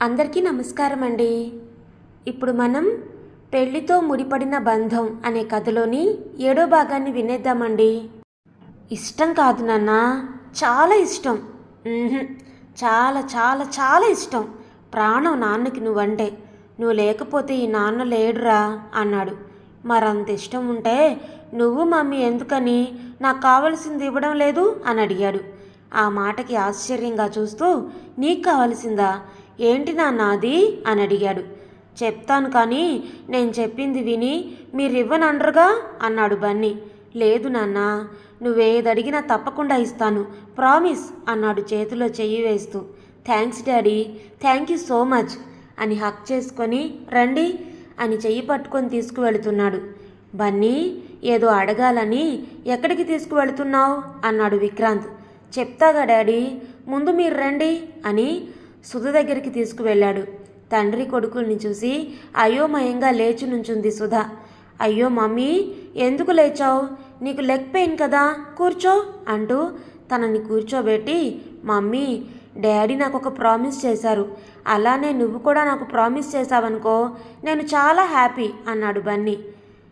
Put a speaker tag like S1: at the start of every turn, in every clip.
S1: అందరికీ నమస్కారం అండి ఇప్పుడు మనం పెళ్ళితో ముడిపడిన బంధం అనే కథలోని ఏడో భాగాన్ని వినేద్దామండి. ఇష్టం కాదు నాన్న చాలా ఇష్టం. చాలా చాలా చాలా ఇష్టం. ప్రాణం నాన్నకి నువ్వంటే నువ్వు లేకపోతే ఈ నాన్న లేడురా అన్నాడు. మరంత ఇష్టం ఉంటే నువ్వు మమ్మీ ఎందుకని? నాకు కావలసింది ఇవ్వడం లేదు అని అడిగాడు. ఆ మాటకి ఆశ్చర్యంగా చూస్తూ నీకు కావలసిందా? ఏంటి నాన్న అది? అని అడిగాడు. చెప్తాను కానీ నేను చెప్పింది విని మీరివ్వనండరుగా? అన్నాడు బన్నీ. లేదు నాన్న నువ్వేదడిగినా తప్పకుండా ఇస్తాను ప్రామిస్ అన్నాడు చేతిలో చెయ్యి వేస్తూ. Thanks daddy thank you so much అని హక్ చేసుకొని రండి అని చెయ్యి పట్టుకొని తీసుకువెళుతున్నాడు. బన్నీ ఏదో అడగాలని ఎక్కడికి తీసుకువెళుతున్నావు? అన్నాడు విక్రాంత్. చెప్తాగా డాడీ ముందు మీరు రండి అని సుధ దగ్గరికి తీసుకువెళ్ళాడు. తండ్రి కొడుకుల్ని చూసి అయోమయంగా లేచి నుంచుంది సుధ. అయ్యో మమ్మీ ఎందుకు లేచావు? నీకు లెగ్ పెయిన్ కదా కూర్చో అంటూ తనని కూర్చోబెట్టి మమ్మీ డాడీ నాకు ఒక ప్రామిస్ చేశారు. అలానే నువ్వు కూడా నాకు ప్రామిస్ చేశావనుకో నేను చాలా హ్యాపీ అన్నాడు బన్నీ.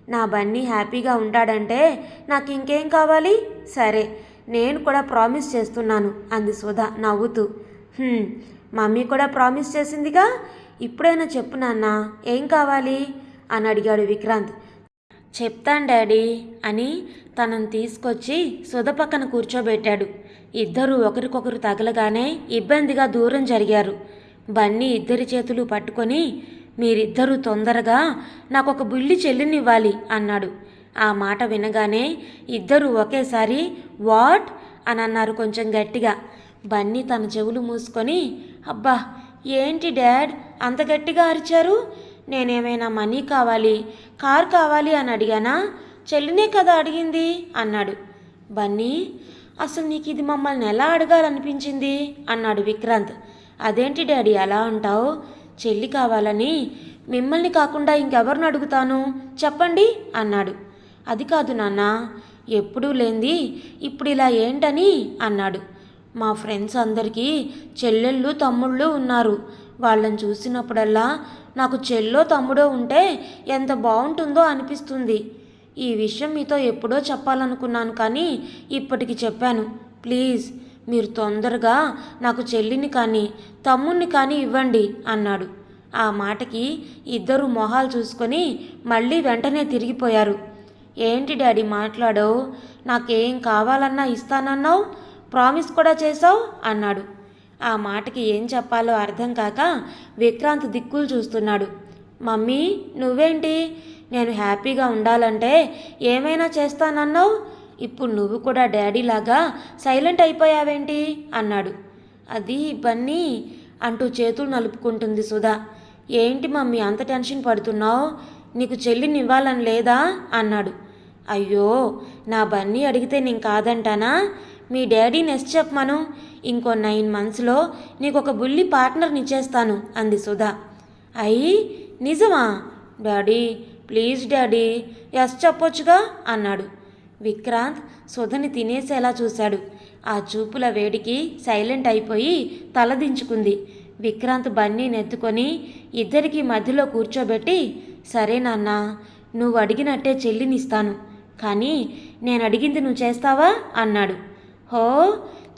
S1: నా బన్నీ హ్యాపీగా ఉంటాడంటే నాకు ఇంకేం కావాలి? సరే నేను కూడా ప్రామిస్ చేస్తున్నాను అంది సుధ నవ్వుతూ. మమ్మీ కూడా ప్రామిస్ చేసిందిగా. ఇప్పుడైనా చెప్పు నాన్న ఏం కావాలి? అని అడిగాడు విక్రాంత్. చెప్తాను డాడీ అని తనను తీసుకొచ్చి సుధ పక్కన కూర్చోబెట్టాడు. ఇద్దరూ ఒకరికొకరు తగలగానే ఇబ్బందిగా దూరం జరిగారు. బన్నీ ఇద్దరి చేతులు పట్టుకొని మీరిద్దరూ తొందరగా నాకు ఒక బుల్లి చెల్లినివ్వాలి అన్నాడు. ఆ మాట వినగానే ఇద్దరూ ఒకేసారి వాట్? అని అన్నారు కొంచెం గట్టిగా. బన్నీ తన చెవులు మూసుకొని అబ్బా ఏంటి డాడ్? అంత గట్టిగా అరిచారు? నేనేమైనా మనీ కావాలి? కార్ కావాలి అని అడిగానా? చెల్లినే కదా అడిగింది అన్నాడు. బన్నీ అసలు నీకు ఇది మమ్మల్ని ఎలా అడగాలనిపించింది? అన్నాడు విక్రాంత్. అదేంటి డాడీ అలా అంటావు? చెల్లి కావాలని మిమ్మల్ని కాకుండా ఇంకెవరిని అడుగుతాను? చెప్పండి అన్నాడు. అది కాదు నాన్న ఎప్పుడూ లేంది ఇప్పుడు ఇలా ఏంటని? అన్నాడు. మా ఫ్రెండ్స్ అందరికీ చెల్లెళ్ళు తమ్ముళ్ళు ఉన్నారు. వాళ్ళని చూసినప్పుడల్లా నాకు చెల్లో తమ్ముడో ఉంటే ఎంత బాగుంటుందో అనిపిస్తుంది. ఈ విషయం మీతో ఎప్పుడో చెప్పాలనుకున్నాను కానీ ఇప్పటికి చెప్పాను. ప్లీజ్ మీరు తొందరగా నాకు చెల్లిని కానీ తమ్ముణ్ణి కానీ ఇవ్వండి అన్నాడు. ఆ మాటకి ఇద్దరు మొహాలు చూసుకొని మళ్ళీ వెంటనే తిరిగిపోయారు. ఏంటి డాడీ మాట్లాడావు? నాకేం కావాలన్నా ఇస్తానన్నావు? ప్రామిస్ కూడా చేశావు? అన్నాడు. ఆ మాటకి ఏం చెప్పాలో అర్థం కాక విక్రాంత్ దిక్కులు చూస్తున్నాడు. మమ్మీ నువ్వేంటి? నేను హ్యాపీగా ఉండాలంటే ఏమైనా చేస్తానన్నావు? ఇప్పుడు నువ్వు కూడా డాడీలాగా సైలెంట్ అయిపోయావేంటి? అన్నాడు. అది బన్నీ అంటూ చేతులు నలుపుకుంటుంది సుధా. ఏంటి మమ్మీ అంత టెన్షన్ పడుతున్నావు? నీకు చెల్లినివ్వాలని లేదా? అన్నాడు. అయ్యో నా బన్నీ అడిగితే నేను కాదంటానా? మీ డాడీ నెక్స్ట్ చెప్పమను ఇంకో నైన్ మంత్స్లో నీకు ఒక బుల్లి పార్ట్నర్ని ఇచ్చేస్తాను అంది సుధా. అయ్యి నిజమా? డాడీ ప్లీజ్ డాడీ ఎస్ చెప్పొచ్చుగా అన్నాడు. విక్రాంత్ సుధని తినేసేలా చూశాడు. ఆ చూపుల వేడికి సైలెంట్ అయిపోయి తలదించుకుంది విక్రాంత్ బన్నీ ఎత్తుకొని ఇద్దరికి మధ్యలో కూర్చోబెట్టి సరే నాన్న నువ్వు అడిగినట్టే చెల్లినిస్తాను. కానీ నేను అడిగింది నువ్వు చేస్తావా? అన్నాడు. హో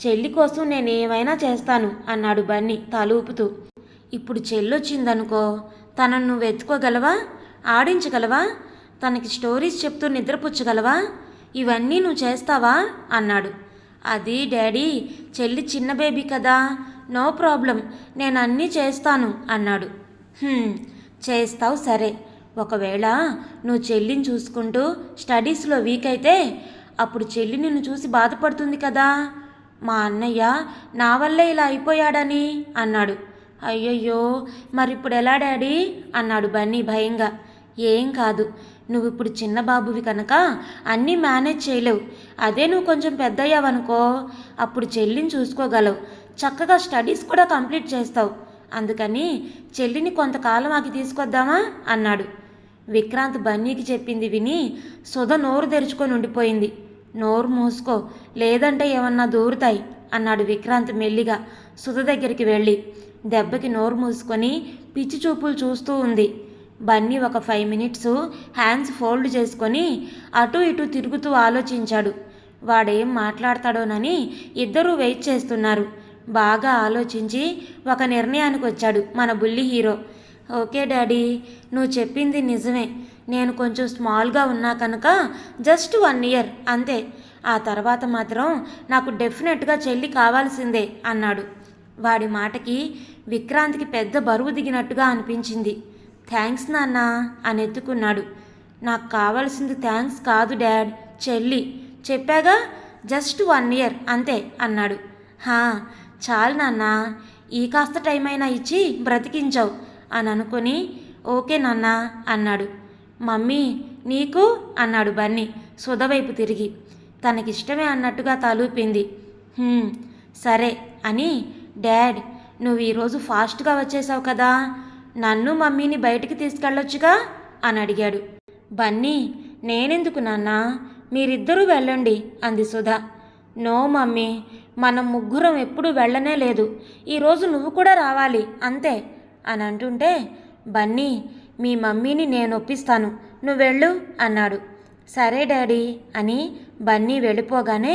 S1: చెల్లి కోసం నేను ఏమైనా చేస్తాను అన్నాడు బన్నీ తలూపుతూ ఇప్పుడు చెల్లొచ్చిందనుకో తనను నువ్వు ఎత్తుకోగలవా ఆడించగలవా? తనకి స్టోరీస్ చెప్తూ నిద్రపుచ్చగలవా? ఇవన్నీ నువ్వు చేస్తావా? అన్నాడు. అది డాడీ చెల్లి చిన్న బేబీ కదా. నో ప్రాబ్లం నేను అన్నీ చేస్తాను అన్నాడు. చేస్తావు సరే. ఒకవేళ నువ్వు చెల్లిని చూసుకుంటూ స్టడీస్లో వీక్ అయితే అప్పుడు చెల్లి నిన్ను చూసి బాధపడుతుంది కదా? మా అన్నయ్య నా వల్లే ఇలా అయిపోయాడని అన్నాడు. అయ్యయ్యో మరిప్పుడు ఎలా డాడీ? అన్నాడు బన్నీ భయంగా. ఏం కాదు నువ్వు ఇప్పుడు చిన్న బాబువి కనుక అన్నీ మేనేజ్ చేయలేవు. అదే నువ్వు కొంచెం పెద్దయ్యావనుకో. అప్పుడు చెల్లిని చూసుకోగలవు. చక్కగా స్టడీస్ కూడా కంప్లీట్ చేస్తావు. అందుకని చెల్లిని కొంతకాలం ఆగి తీసుకొద్దామా? అన్నాడు. విక్రాంత్ బన్నీకి చెప్పింది విని సుధ నోరు తెరుచుకొని ఉండిపోయింది. నోరు మూసుకో లేదంటే ఏమన్నా దూరుతాయి అన్నాడు విక్రాంత్ మెల్లిగా. సుధ దగ్గరికి వెళ్ళి దెబ్బకి నోరు మూసుకొని పిచ్చి చూపులు చూస్తూ ఉంది. బన్నీ ఒక ఫైవ్ మినిట్స్ హ్యాండ్స్ ఫోల్డ్ చేసుకొని అటు ఇటు తిరుగుతూ ఆలోచించాడు. వాడేం మాట్లాడతాడోనని ఇద్దరూ వెయిట్ చేస్తున్నారు. బాగా ఆలోచించి ఒక నిర్ణయానికి వచ్చాడు మన బుల్లి హీరో. ఓకే డాడీ నువ్వు చెప్పింది నిజమే. నేను కొంచెం స్మాల్గా ఉన్నా కనుక జస్ట్ వన్ ఇయర్ అంతే. ఆ తర్వాత మాత్రం నాకు డెఫినెట్గా చెల్లి కావాల్సిందే అన్నాడు. వాడి మాటకి విక్రాంత్కి పెద్ద బరువు దిగినట్టుగా అనిపించింది. థ్యాంక్స్ నాన్న అని ఎత్తుకున్నాడు నాకు కావాల్సింది థ్యాంక్స్ కాదు డాడ్ చెల్లి. చెప్పాగా జస్ట్ వన్ ఇయర్ అంతే అన్నాడు. హా చాలు నాన్న ఈ కాస్త టైం అయినా ఇచ్చి బ్రతికించావు అని అనుకుని ఓకే నాన్న అన్నాడు. మమ్మీ నీకు? అన్నాడు బన్నీ సుధవైపు తిరిగి. తనకిష్టమే అన్నట్టుగా తలూపింది. సరే అని డాడ్ నువ్వు ఈరోజు ఫాస్ట్గా వచ్చేసావు కదా నన్ను మమ్మీని బయటికి తీసుకెళ్ళొచ్చుగా? అని అడిగాడు. బన్నీ నేనెందుకు నాన్న? మీరిద్దరూ వెళ్ళండి అంది సుధా. నో మమ్మీ మనం ముగ్గురం ఎప్పుడూ వెళ్ళనే లేదు. ఈరోజు నువ్వు కూడా రావాలి అంతే అని అంటుంటే బన్నీ మీ మమ్మీని నేను ఒప్పిస్తాను నువ్వు వెళ్ళు అన్నాడు. సరే డాడీ అని బన్నీ వెళ్ళిపోగానే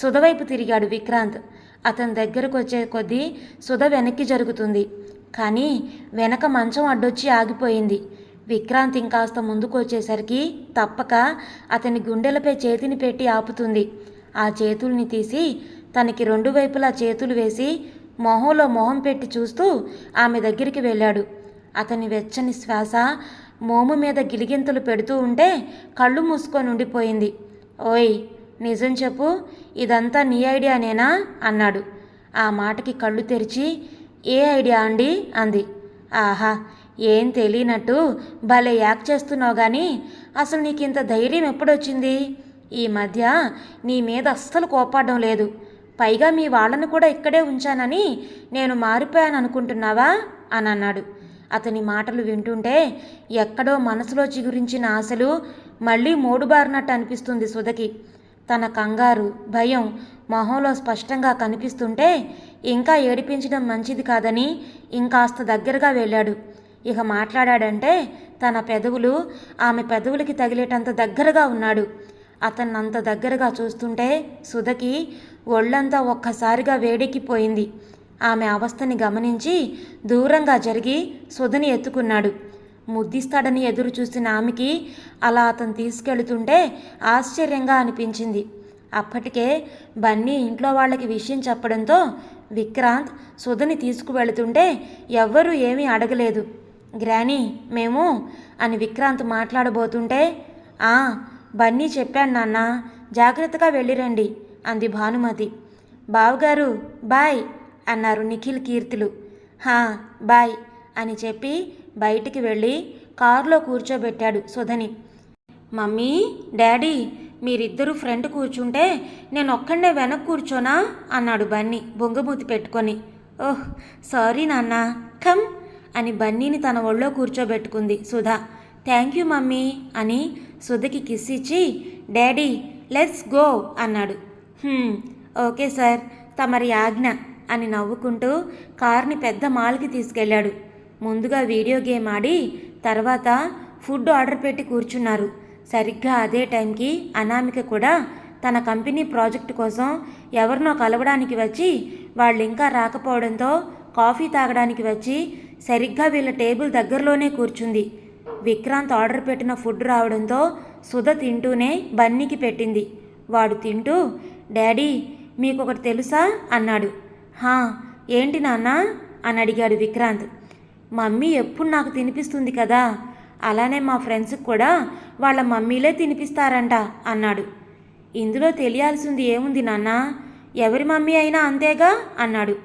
S1: సుధవైపు తిరిగాడు విక్రాంత్. అతని దగ్గరకు వచ్చే కొద్దీ సుధ వెనక్కి జరుగుతుంది. కానీ వెనక మంచం అడ్డొచ్చి ఆగిపోయింది. విక్రాంత్ ఇంకాస్త ముందుకు వచ్చేసరికి తప్పక అతని గుండెలపై చేతిని పెట్టి ఆపుతుంది. ఆ చేతుల్ని తీసి తనకి రెండు వైపులా చేతులు వేసి మొహంలో మొహం పెట్టి చూస్తూ ఆమె దగ్గరికి వెళ్ళాడు. అతని వెచ్చని శ్వాస మోము మీద గిలిగింతలు పెడుతూ ఉంటే కళ్ళు మూసుకొని ఉండిపోయింది. ఓయ్ నిజం చెప్పు ఇదంతా నీ ఐడియానేనా అన్నాడు. ఆ మాటకి కళ్ళు తెరిచి ఏ ఐడియా అండి? అంది. ఆహా ఏం తెలియనట్టు భలే యాక్ట్ చేస్తున్నావు కానీ అసలు నీకు ఇంత ధైర్యం ఎప్పుడొచ్చింది? ఈ మధ్య నీ మీద అస్సలు కోపాడడం లేదు. పైగా మీ వాళ్ళను కూడా ఇక్కడే ఉంచానని నేను మారిపోయాను అనుకుంటున్నావా అని అన్నాడు అతని మాటలు వింటుంటే ఎక్కడో మనసులో చిగురించిన ఆశలు మళ్ళీ మోడుబారినట్టు అనిపిస్తుంది సుధకి. తన కంగారు భయం మొహంలో స్పష్టంగా కనిపిస్తుంటే ఇంకా ఏడిపించడం మంచిది కాదని ఇంకాస్త దగ్గరగా వెళ్ళాడు. ఇక మాట్లాడాడంటే తన పెదవులు ఆమె పెదవులకి తగిలేటంత దగ్గరగా ఉన్నాడు. అతన్ని అంత దగ్గరగా చూస్తుంటే సుధకి ఒళ్ళంతా ఒక్కసారిగా వేడెక్కిపోయింది. ఆమె అవస్థని గమనించి దూరంగా జరిగి సుధని ఎత్తుకున్నాడు. ముద్దిస్తాడని ఎదురు చూసిన ఆమెకి అలా అతను తీసుకెళ్తుంటే ఆశ్చర్యంగా అనిపించింది. అప్పటికే బన్నీ ఇంట్లో వాళ్ళకి విషయం చెప్పడంతో విక్రాంత్ సుధని తీసుకువెళుతుంటే ఎవ్వరూ ఏమీ అడగలేదు. గ్రానీ మేము అని విక్రాంత్ మాట్లాడబోతుంటే ఆ బన్నీ చెప్పాడు నాన్న జాగ్రత్తగా వెళ్ళిరండి అంది భానుమతి. బావగారు బాయ్ అన్నారు నిఖిల్ కీర్తులు. హా బాయ్ అని చెప్పి బయటికి వెళ్ళి కారులో కూర్చోబెట్టాడు సుధని. మమ్మీ డాడీ మీరిద్దరూ ఫ్రంట్ కూర్చుంటే నేను ఒక్కడే వెనక్కి కూర్చోనా? అన్నాడు బన్నీ బొంగమూతి పెట్టుకొని. ఓహ్ సారీ నాన్న. కమ్ అని బన్నీని తన ఒళ్ళో కూర్చోబెట్టుకుంది సుధా. థ్యాంక్ యూ మమ్మీ అని సుధకి కిస్ ఇచ్చి డాడీ లెట్స్ గో అన్నాడు. ఓకే సార్ తమరి ఆజ్ఞ. అని నవ్వుకుంటూ కార్ని పెద్ద మాల్కి తీసుకెళ్ళాడు. ముందుగా వీడియో గేమ్ ఆడి తర్వాత ఫుడ్ ఆర్డర్ పెట్టి కూర్చున్నారు. సరిగ్గా అదే టైంకి అనామిక కూడా తన కంపెనీ ప్రాజెక్టు కోసం ఎవరినో కలవడానికి వచ్చి వాళ్ళు ఇంకా రాకపోవడంతో కాఫీ తాగడానికి వచ్చి సరిగ్గా వీళ్ళ టేబుల్ దగ్గరలోనే కూర్చుంది. విక్రాంత్ ఆర్డర్ పెట్టిన ఫుడ్ రావడంతో సుధ తింటూనే బన్నీకి పెట్టింది. వాడు తింటూ డాడీ మీకొకటి తెలుసా? అన్నాడు. హా ఏంటి నాన్న? అని అడిగాడు విక్రాంత్. మమ్మీ ఎప్పుడు నాకు తినిపిస్తుంది కదా? అలానే మా ఫ్రెండ్స్కి కూడా వాళ్ళ మమ్మీలే తినిపిస్తారంట అన్నాడు. ఇందులో తెలియాల్సింది ఏముంది నాన్న? ఎవరి మమ్మీ అయినా అంతేగా? అన్నాడు.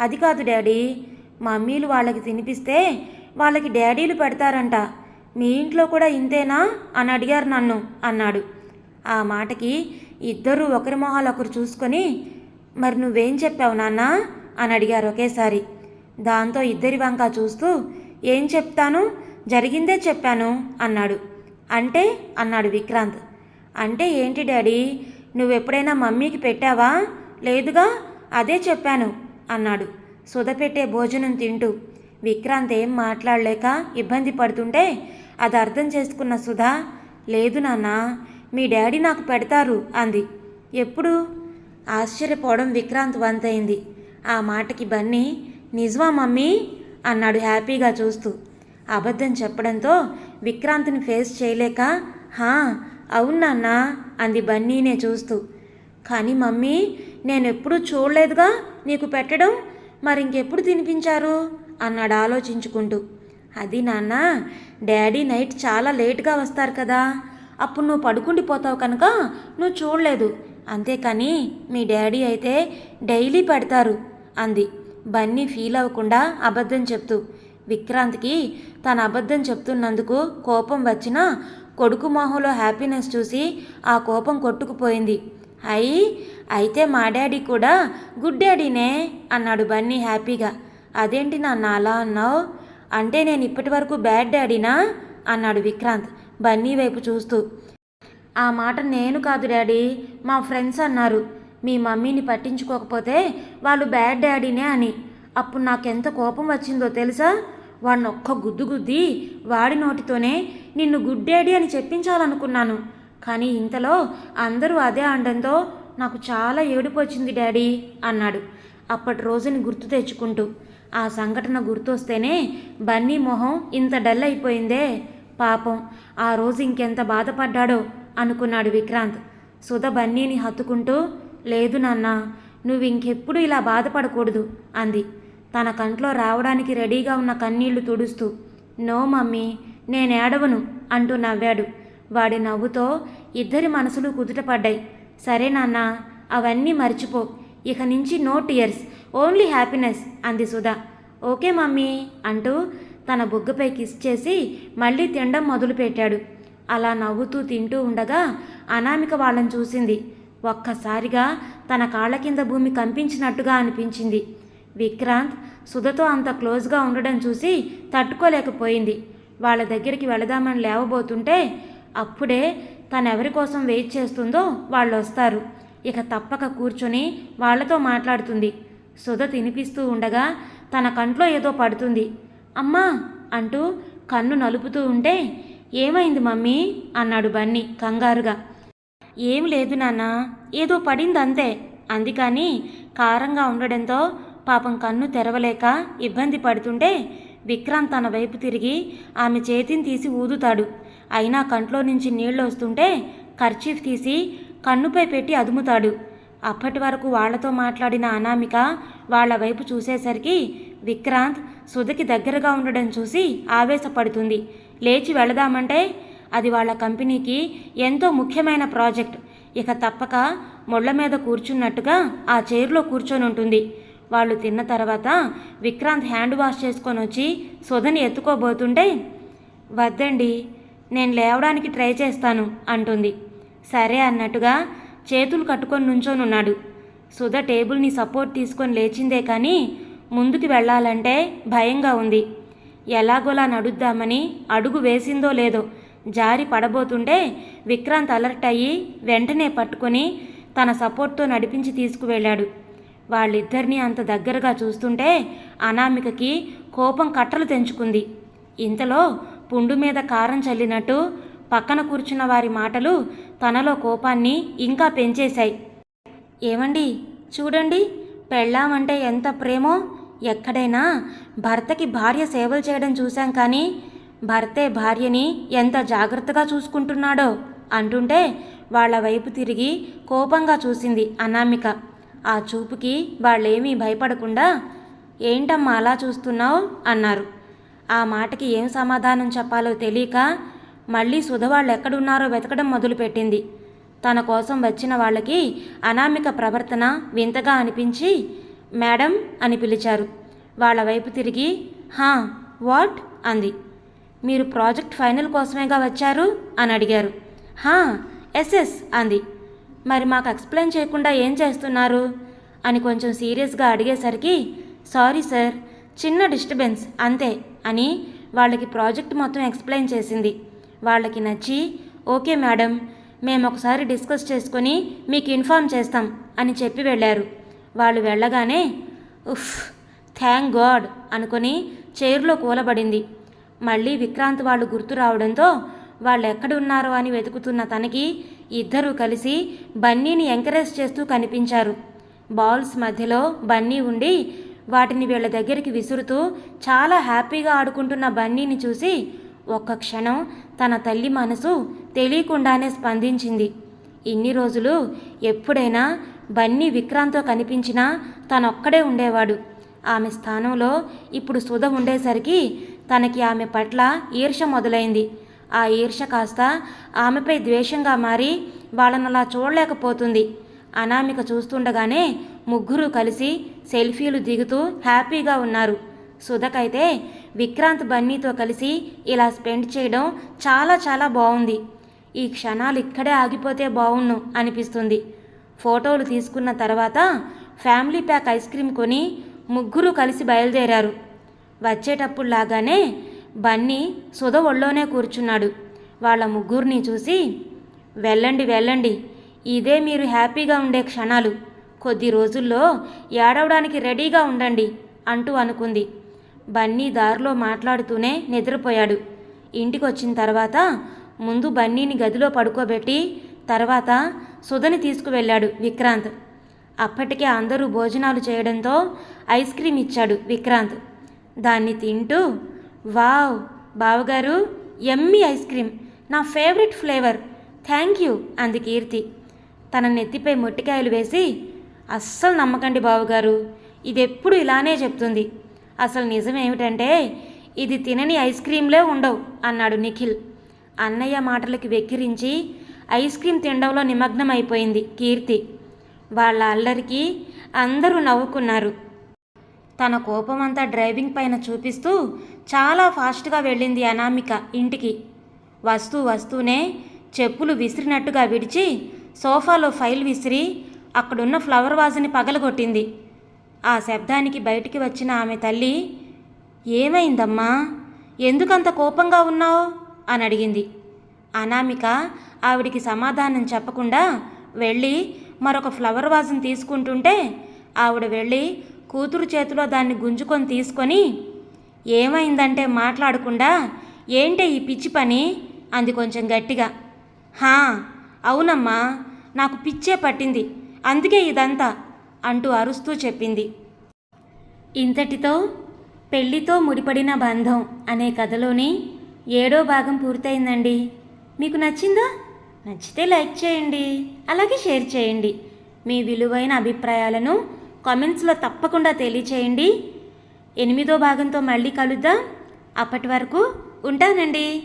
S1: అది కాదు డాడీ మమ్మీలు వాళ్ళకి తినిపిస్తే వాళ్ళకి డాడీలు పెడతారంట. మీ ఇంట్లో కూడా ఇంతేనా? అని అడిగారు నన్ను అన్నాడు. ఆ మాటకి ఇద్దరూ ఒకరి మొహాలు ఒకరు చూసుకొని మరి నువ్వేం చెప్పావు నాన్న? అని అడిగారు ఒకేసారి. దాంతో ఇద్దరి వంక చూస్తూ ఏం చెప్తాను? జరిగిందే చెప్పాను అన్నాడు. అంటే? అన్నాడు విక్రాంత్. అంటే ఏంటి డాడీ? నువ్వెప్పుడైనా మమ్మీకి పెట్టావా? లేదుగా అదే చెప్పాను అన్నాడు సుధ పెట్టే భోజనం తింటూ. విక్రాంత్ ఏం మాట్లాడలేక ఇబ్బంది పడుతుంటే అది అర్థం చేసుకున్న సుధా లేదు నాన్న మీ డాడీ నాకు పెడతారు అంది. ఎప్పుడు? ఆశ్చర్యపోవడం విక్రాంత్ వంతైంది. ఆ మాటకి బన్నీ నిజమా మమ్మీ? అన్నాడు హ్యాపీగా చూస్తూ. అబద్ధం చెప్పడంతో విక్రాంత్ని ఫేస్ చేయలేక హా అవును అంది బన్నీనే చూస్తూ. కానీ మమ్మీ నేను ఎప్పుడూ చూడలేదుగా నీకు పెట్టడం. మరి ఇంకెప్పుడు తినిపించారు? అన్నాడు ఆలోచించుకుంటూ. అది నాన్న డాడీ నైట్ చాలా లేట్గా వస్తారు కదా. అప్పుడు నువ్వు పడుకుండిపోతావు కనుక నువ్వు చూడలేదు. అంతేకాని మీ డాడీ అయితే డైలీ పెడతారు అంది. బన్నీ ఫీల్ అవ్వకుండా అబద్ధం చెప్తూ. విక్రాంత్కి తన అబద్ధం చెప్తున్నందుకు కోపం వచ్చినా కొడుకు మొహంలో హ్యాపీనెస్ చూసి ఆ కోపం కొట్టుకుపోయింది. అయి అయితే మా డాడీ కూడా గుడ్ డాడీనే అన్నాడు బన్నీ హ్యాపీగా. అదేంటి నాన్న అలా అన్నావు? అంటే నేను ఇప్పటి వరకు బ్యాడ్ డాడీనా? అన్నాడు విక్రాంత్ బన్నీ వైపు చూస్తూ. ఆ మాట నేను కాదు డాడీ మా ఫ్రెండ్స్ అన్నారు. మీ మమ్మీని పట్టించుకోకపోతే వాళ్ళు బ్యాడ్ డాడీనే అని. అప్పుడు నాకెంత కోపం వచ్చిందో తెలుసా? వాడిని ఒక్క గుద్దు గుద్ది వాడి నోటితోనే నిన్ను గుడ్ డాడీ అని చెప్పించాలనుకున్నాను. కానీ ఇంతలో అందరూ అదే అనడంతో నాకు చాలా ఏడుపు వచ్చింది డాడీ అన్నాడు. అప్పటి రోజుని గుర్తు తెచ్చుకుంటూ. ఆ సంఘటన గుర్తొస్తేనే బన్నీ మొహం ఇంత డల్ అయిపోయిందే. పాపం ఆ రోజు ఇంకెంత బాధపడ్డాడో. అనుకున్నాడు విక్రాంత్. సుధ బన్నీని హత్తుకుంటూ లేదు నాన్న నువ్వు ఇంకెప్పుడు ఇలా బాధపడకూడదు అంది. తన కంట్లో రావడానికి రెడీగా ఉన్న కన్నీళ్ళు తుడుస్తూ నో మమ్మీ నేనేడవను అంటూ నవ్వాడు. వాడి నవ్వుతో ఇద్దరి మనసులు కుదుటపడ్డాయి. సరే నాన్న అవన్నీ మర్చిపో. ఇక నుంచి నో టియర్స్ ఓన్లీ హ్యాపీనెస్ అంది సుధా. ఓకే మమ్మీ అంటూ తన బుగ్గపై కిస్ చేసి మళ్ళీ తినడం మొదలుపెట్టాడు. అలా నవ్వుతూ తింటూ ఉండగా అనామిక వాళ్ళని చూసింది. ఒక్కసారిగా తన కాళ్ళ కింద భూమి కంపించినట్టుగా అనిపించింది. విక్రాంత్ సుధతో అంత క్లోజ్గా ఉండడం చూసి తట్టుకోలేకపోయింది. వాళ్ళ దగ్గరికి వెళదామని లేవబోతుంటే అప్పుడే తను ఎవరి కోసం వెయిట్ చేస్తుందో వాళ్ళు వస్తారు. ఇక తప్పక కూర్చొని వాళ్ళతో మాట్లాడుతుంది. సుధ తినిపిస్తూ ఉండగా తన కంట్లో ఏదో పడుతుంది. అమ్మా అంటూ కన్ను నలుపుతూ ఉంటే ఏమైంది మమ్మీ? అన్నాడు బన్నీ కంగారుగా. ఏం లేదు నాన్న ఏదో పడింది అంతే అందుకని కారంగా ఉండడంతో పాపం కన్ను తెరవలేక ఇబ్బంది పడుతుంటే విక్రాంత్ తన వైపు తిరిగి ఆమె చేతిని తీసి ఊదుతాడు. అయినా కంట్లో నుంచి నీళ్ళు వస్తుంటే కర్చీఫ్ తీసి కన్నుపై పెట్టి అదుముతాడు. అప్పటి వరకు వాళ్ళతో మాట్లాడిన అనామిక వాళ్ళ వైపు చూసేసరికి విక్రాంత్ సుధకి దగ్గరగా ఉండడం చూసి ఆవేశపడుతుంది. లేచి వెళదామంటే అది వాళ్ళ కంపెనీకి ఎంతో ముఖ్యమైన ప్రాజెక్ట్. ఇక తప్పక ముళ్ళ మీద కూర్చున్నట్టుగా ఆ చైర్లో కూర్చొని ఉంటుంది. వాళ్ళు తిన్న తర్వాత విక్రాంత్ హ్యాండ్ వాష్ చేసుకొని వచ్చి సుధని ఎత్తుకోబోతుంటే వద్దండి నేను లేవడానికి ట్రై చేస్తాను అంటుంది. సరే అన్నట్టుగా చేతులు కట్టుకొని నుంచోనున్నాడు. సుధ టేబుల్ని సపోర్ట్ తీసుకొని లేచిందే కానీ ముందుకు వెళ్ళాలంటే భయంగా ఉంది. ఎలాగోలా నడుద్దామని అడుగు వేసిందో లేదో జారి పడబోతుంటే విక్రాంత్ అలర్ట్ అయ్యి వెంటనే పట్టుకొని తన సపోర్ట్తో నడిపించి తీసుకువెళ్ళాడు. వాళ్ళిద్దరినీ అంత దగ్గరగా చూస్తుంటే అనామికకి కోపం కట్టలు తెంచుకుంది. ఇంతలో పుండు మీద కారం చల్లినట్టు పక్కన కూర్చున్న వారి మాటలు తనలో కోపాన్ని ఇంకా పెంచేశాయి. ఏమండి? చూడండి పెళ్ళామంటే ఎంత ప్రేమో? ఎక్కడైనా భర్తకి భార్య సేవలు చేయడం చూశాం కానీ భర్తే భార్యని ఎంత జాగ్రత్తగా చూసుకుంటున్నాడో అంటుంటే వాళ్ళ వైపు తిరిగి కోపంగా చూసింది అనామిక. ఆ చూపుకి వాళ్ళేమీ భయపడకుండా ఏంటమ్మా అలా చూస్తున్నావు? అన్నారు. ఆ మాటకి ఏం సమాధానం చెప్పాలో తెలియక మళ్ళీ సుధ వాళ్ళు ఎక్కడున్నారో వెతకడం మొదలుపెట్టింది. తన కోసం వచ్చిన వాళ్ళకి అనామిక ప్రవర్తన వింతగా అనిపించి మేడం అని పిలిచారు. వాళ్ళ వైపు తిరిగి హా వాట్? అంది. మీరు ప్రాజెక్ట్ ఫైనల్ కోసమేగా వచ్చారు? అని అడిగారు. హా ఎస్ఎస్ అంది. మరి మాకు ఎక్స్ప్లెయిన్ చేయకుండా ఏం చేస్తున్నారు? అని కొంచెం సీరియస్గా అడిగేసరికి సారీ సార్ చిన్న డిస్టర్బెన్స్ అంతే అని వాళ్ళకి ప్రాజెక్ట్ మొత్తం ఎక్స్ప్లెయిన్ చేసింది. వాళ్ళకి నచ్చి ఓకే మేడం మేము ఒకసారి డిస్కస్ చేసుకొని మీకు ఇన్ఫామ్ చేస్తాం అని చెప్పి వెళ్ళారు. వాళ్ళు వెళ్ళగానే ఉఫ్ థ్యాంక్ గాడ్ అనుకొని చైర్లో కూలబడింది. మళ్ళీ విక్రాంత్ వాళ్ళు గుర్తు రావడంతో వాళ్ళు ఎక్కడున్నారో అని వెతుకుతున్న తనకి ఇద్దరూ కలిసి బన్నీని ఎంకరేజ్ చేస్తూ కనిపించారు. బాల్స్ మధ్యలో బన్నీ ఉండి వాటిని వీళ్ళ దగ్గరికి విసురుతూ చాలా హ్యాపీగా ఆడుకుంటున్న బన్నీని చూసి ఒక్క క్షణం తన తల్లి మనసు తెలియకుండానే స్పందించింది. ఇన్ని రోజులు ఎప్పుడైనా బన్నీ విక్రాంత్తో కనిపించినా తనొక్కడే ఉండేవాడు. ఆమె స్థానంలో ఇప్పుడు సుధ ఉండేసరికి తనకి ఆమె పట్ల ఈర్ష మొదలైంది. ఆ ఈర్ష కాస్త ఆమెపై ద్వేషంగా మారి వాళ్ళనలా చూడలేకపోతుంది. అనామిక చూస్తుండగానే ముగ్గురు కలిసి సెల్ఫీలు దిగుతూ హ్యాపీగా ఉన్నారు. సుధకైతే విక్రాంత్ బన్నీతో కలిసి ఇలా స్పెండ్ చేయడం చాలా చాలా బాగుంది ఈ క్షణాలు ఇక్కడే ఆగిపోతే బాగుండు అనిపిస్తుంది. ఫోటోలు తీసుకున్న తర్వాత ఫ్యామిలీ ప్యాక్ ఐస్ క్రీమ్ కొని ముగ్గురు కలిసి బయలుదేరారు. వచ్చేటప్పుడు లాగానే బన్నీ సుధ ఒళ్ళోనే కూర్చున్నాడు. వాళ్ళ ముగ్గురిని చూసి వెళ్ళండి వెళ్ళండి. ఇదే మీరు హ్యాపీగా ఉండే క్షణాలు. కొద్ది రోజుల్లో ఏడవడానికి రెడీగా ఉండండి అంటూ అనుకుంది. బన్నీ దారిలో మాట్లాడుతూనే నిద్రపోయాడు. ఇంటికి వచ్చిన తర్వాత ముందు బన్నీని గదిలో పడుకోబెట్టి తర్వాత సుధని తీసుకువెళ్ళాడు విక్రాంత్. అప్పటికే అందరూ భోజనాలు చేయడంతో ఐస్ క్రీమ్ ఇచ్చాడు విక్రాంత్. దాన్ని తింటూ వావ్ బావగారు ఎమ్మి ఐస్ క్రీమ్. నా ఫేవరెట్ ఫ్లేవర్. థ్యాంక్ యూ అంది కీర్తి. తన నెత్తిపై మొట్టికాయలు వేసి అస్సలు నమ్మకండి బావగారు. ఇది ఎప్పుడు ఇలానే చెప్తుంది. అసలు నిజం ఏమిటంటే ఇది తినని ఐస్ క్రీంలే ఉండవు అన్నాడు నిఖిల్. అన్నయ్య మాటలకి వెక్కిరించి ఐస్ క్రీమ్ తినడంలో నిమగ్నమైపోయింది కీర్తి. వాళ్ళ అల్లరికి అందరూ నవ్వుకున్నారు. తన కోపమంతా డ్రైవింగ్ పైన చూపిస్తూ చాలా ఫాస్ట్గా వెళ్ళింది అనామిక ఇంటికి. వస్తూ వస్తూనే చెప్పులు విసిరినట్టుగా విడిచి సోఫాలో ఫైల్ విసిరి అక్కడున్న ఫ్లవర్ వాజ్ని పగలగొట్టింది. ఆ శబ్దానికి బయటికి వచ్చిన ఆమె తల్లి ఏమైందమ్మా? ఎందుకంత కోపంగా ఉన్నావు? అని అడిగింది. అనామిక ఆవిడికి సమాధానం చెప్పకుండా వెళ్ళి మరొక ఫ్లవర్ వాజ్ని తీసుకుంటుంటే ఆవిడ వెళ్ళి కూతురు చేతిలో దాన్ని గుంజుకొని తీసుకొని ఏమైందంటే మాట్లాడకుండా ఏంటే ఈ పిచ్చి పని? అంది కొంచెం గట్టిగా. హా అవునమ్మా నాకు పిచ్చే పట్టింది అందుకే ఇదంతా అంటూ అరుస్తూ చెప్పింది. ఇంతటితో పెళ్ళితో ముడిపడిన బంధం అనే కథలోని ఏడో భాగం పూర్తయిందండి. మీకు నచ్చిందా? నచ్చితే లైక్ చేయండి అలాగే షేర్ చేయండి. మీ విలువైన అభిప్రాయాలను కామెంట్స్లో తప్పకుండా తెలియచేయండి. ఎనిమిదో భాగంతో మళ్ళీ కలుద్దాం. అప్పటి వరకు ఉంటానండి.